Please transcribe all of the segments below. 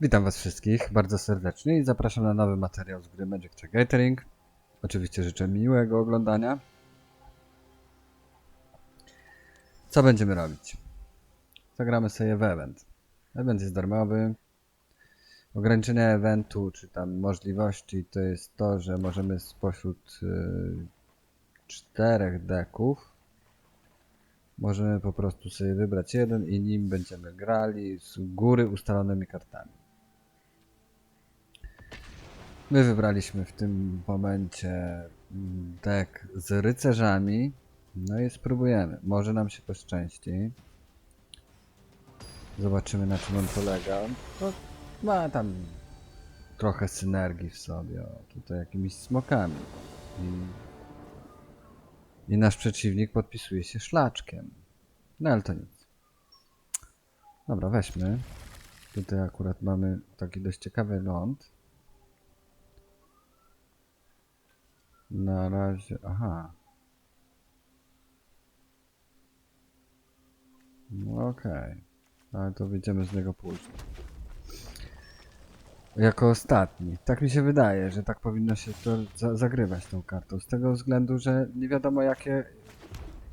Witam Was wszystkich bardzo serdecznie i zapraszam na nowy materiał z gry Magic the Gathering. Oczywiście życzę miłego oglądania. Co będziemy robić? Zagramy sobie w event. Event jest darmowy. Ograniczenie eventu, czy tam możliwości, to jest to, że możemy spośród y, czterech deków możemy po prostu sobie wybrać jeden i nim będziemy grali z góry ustalonymi kartami. My wybraliśmy w tym momencie mm, deck z rycerzami. No i spróbujemy. Może nam się poszczęści. Zobaczymy na czym on polega. No, ma tam trochę synergii w sobie. O, tutaj jakimiś smokami. I, I nasz przeciwnik podpisuje się szlaczkiem. No ale to nic. Dobra, weźmy. Tutaj akurat mamy taki dość ciekawy ląd. Na razie, aha. No okej. Ale to wyjdziemy z niego później. Jako ostatni. Tak mi się wydaje, że tak powinno się to za zagrywać tą kartą. Z tego względu, że nie wiadomo jakie,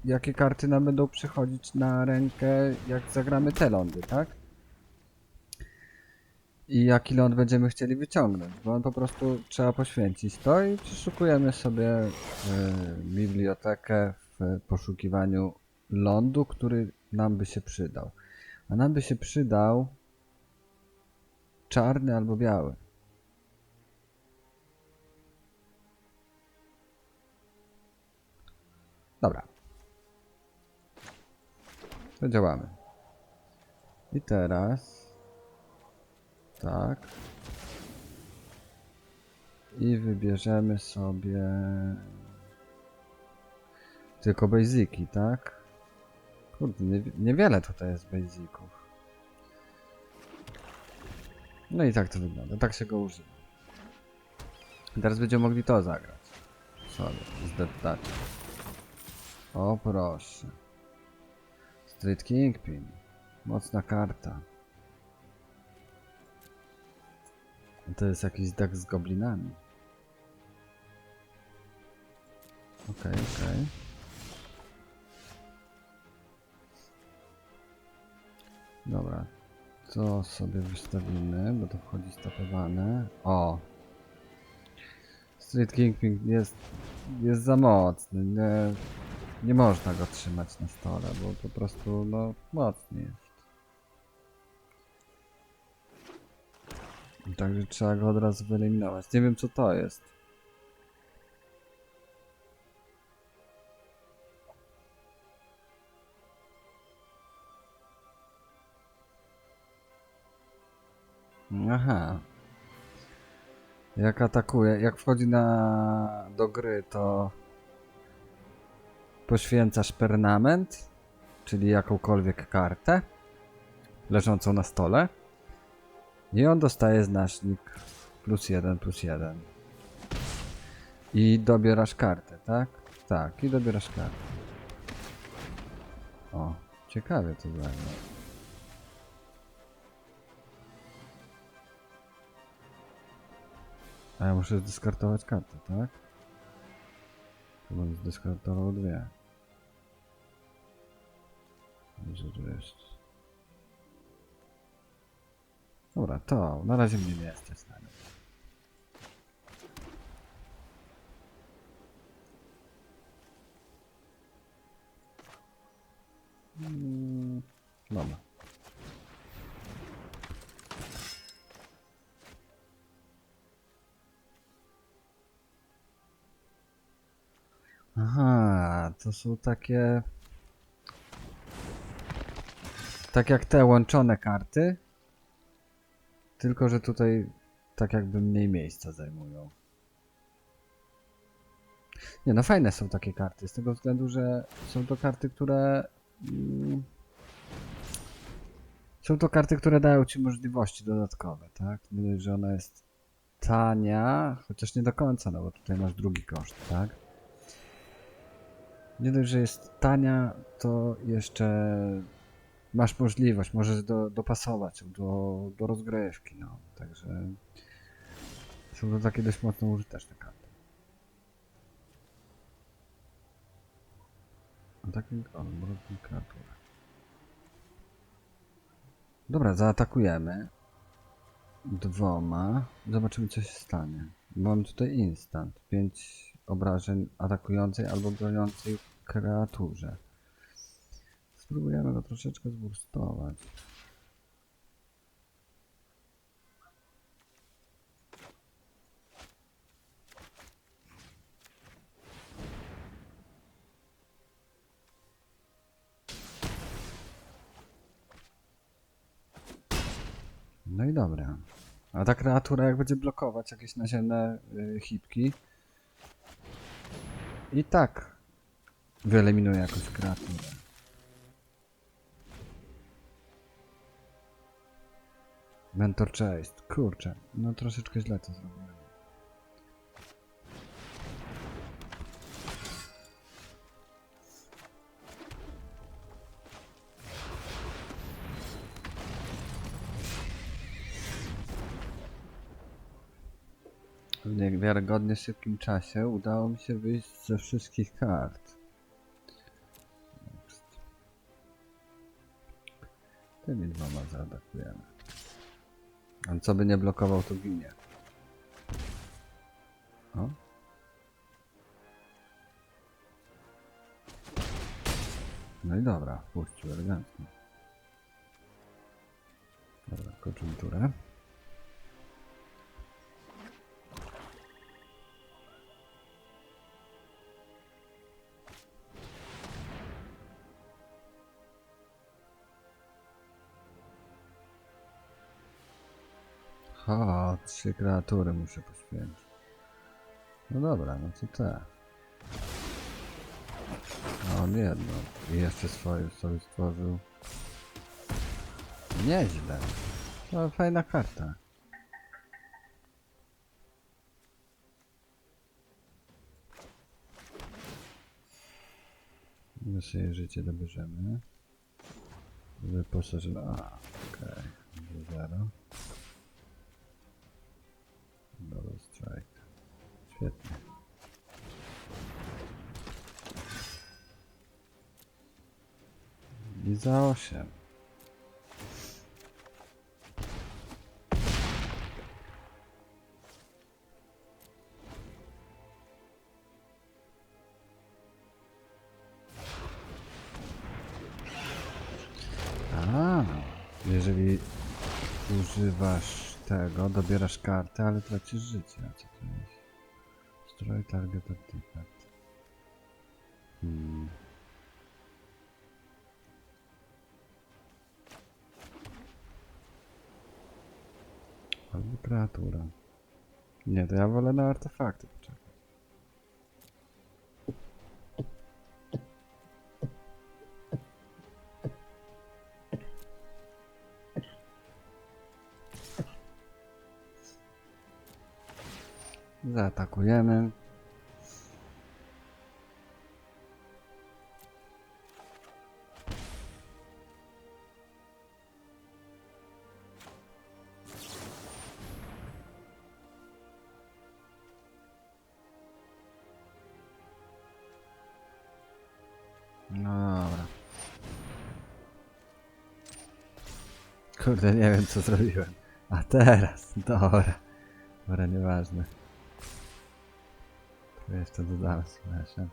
jakie karty nam będą przychodzić na rękę, jak zagramy te lądy, tak? i jaki ląd będziemy chcieli wyciągnąć, bo on po prostu trzeba poświęcić to i przeszukujemy sobie e, bibliotekę w poszukiwaniu lądu, który nam by się przydał. A nam by się przydał czarny albo biały. Dobra. To działamy. I teraz tak. I wybierzemy sobie tylko basiki, tak? Kurde, nie, niewiele tutaj jest basiców. No i tak to wygląda, tak się go używa. Teraz będziemy mogli to zagrać. Sobie, zdeptać. O proszę. Street Kingpin. Mocna karta. To jest jakiś deck z goblinami. Okej, okej. Dobra. To sobie wystawimy, bo to wchodzi stopowane. O! Street Kingpin jest, jest za mocny. Nie, nie można go trzymać na stole, bo po prostu no, mocny jest. Także trzeba go od razu wyeliminować. Nie wiem co to jest. Aha. Jak atakuje, jak wchodzi na do gry, to poświęcasz permanent, czyli jakąkolwiek kartę leżącą na stole. I on dostaje znacznik plus jeden, plus jeden. I dobierasz kartę, tak? Tak, i dobierasz kartę. O, ciekawie to będzie. A ja muszę zdeskartować kartę, tak? Chyba zdeskartował dwie. Może tu jest. Dobra, to na razie mnie nie jesteś na nim. Mm, Dobra. Aha, to są takie... Tak jak te łączone karty, tylko, że tutaj tak jakby mniej miejsca zajmują. Nie no, fajne są takie karty, z tego względu, że są to karty, które... Mm, są to karty, które dają ci możliwości dodatkowe, tak? Nie że ona jest tania, chociaż nie do końca, no bo tutaj masz drugi koszt, tak? Nie dość, że jest tania, to jeszcze masz możliwość, możesz do, dopasować do, do rozgrywki, no. Także są to takie dość mocno użyteczne karty. Attacking on, broken creature. Dobra, zaatakujemy dwoma. Zobaczymy co się stanie. Mam tutaj instant. 5 obrażeń atakującej albo broniącej kreaturze. Spróbujemy go troszeczkę zburstować. No i dobra. A ta kreatura jak będzie blokować jakieś naziemne y, hipki i tak wyeliminuje jakąś kreaturę. Mentor Chase, kurczę, no troszeczkę źle to zrobiłem. W niewiarygodnie szybkim czasie udało mi się wyjść ze wszystkich kart. Next. Tymi dwoma zaatakujemy. On co by nie blokował, to ginie. O. No i dobra, puścił elegancko. Dobra, kończymy turę. O, trzy kreatury muszę poświęcić. No dobra, no to te. A on jedno. I jeszcze swoje sobie stworzył. Nieźle. To fajna karta. My sobie życie dobierzemy. Wyposażymy. A, okej. Okay. Zero. Świetnie. I za 8. A, jeżeli używasz tego, dobierasz kartę, ale tracisz życie. Co to jest? Destroy target artifact. Hmm. Albo kreatura. Nie, to ja wolę na artefakty poczekać. Zaatakujemy. No. Kurde, nie wiem co zrobiłem. A teraz, dobra. Dobra, nieważne. To jeszcze dodam slashem.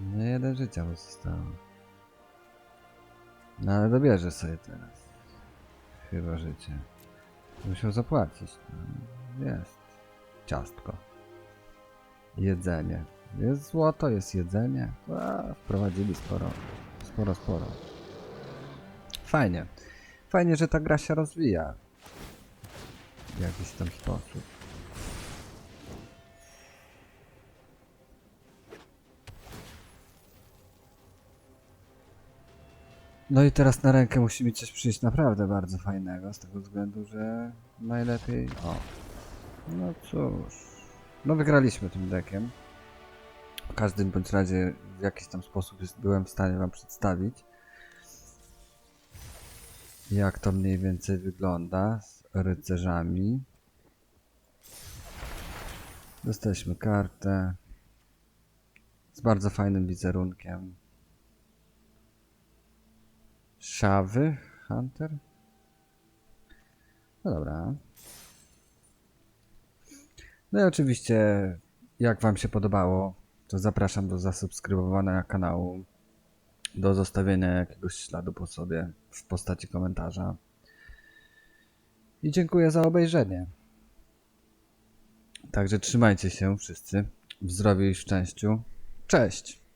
No jeden życia mu zostało. No ale dobierze sobie teraz. Chyba życie. Musiał zapłacić. No, jest. Ciastko. Jedzenie. Jest złoto, jest jedzenie. A, wprowadzili sporo. Sporo, sporo. Fajnie. Fajnie, że ta gra się rozwija. W jakiś tam sposób. No i teraz na rękę musi mi coś przyjść naprawdę bardzo fajnego, z tego względu, że najlepiej... O. No cóż. No wygraliśmy tym dekiem. W każdym bądź razie w jakiś tam sposób jest, byłem w stanie wam przedstawić jak to mniej więcej wygląda rycerzami. Dostaliśmy kartę z bardzo fajnym wizerunkiem. Szawy Hunter? No dobra. No i oczywiście, jak Wam się podobało, to zapraszam do zasubskrybowania kanału, do zostawienia jakiegoś śladu po sobie w postaci komentarza. I dziękuję za obejrzenie. Także trzymajcie się wszyscy w zdrowiu i szczęściu. Cześć!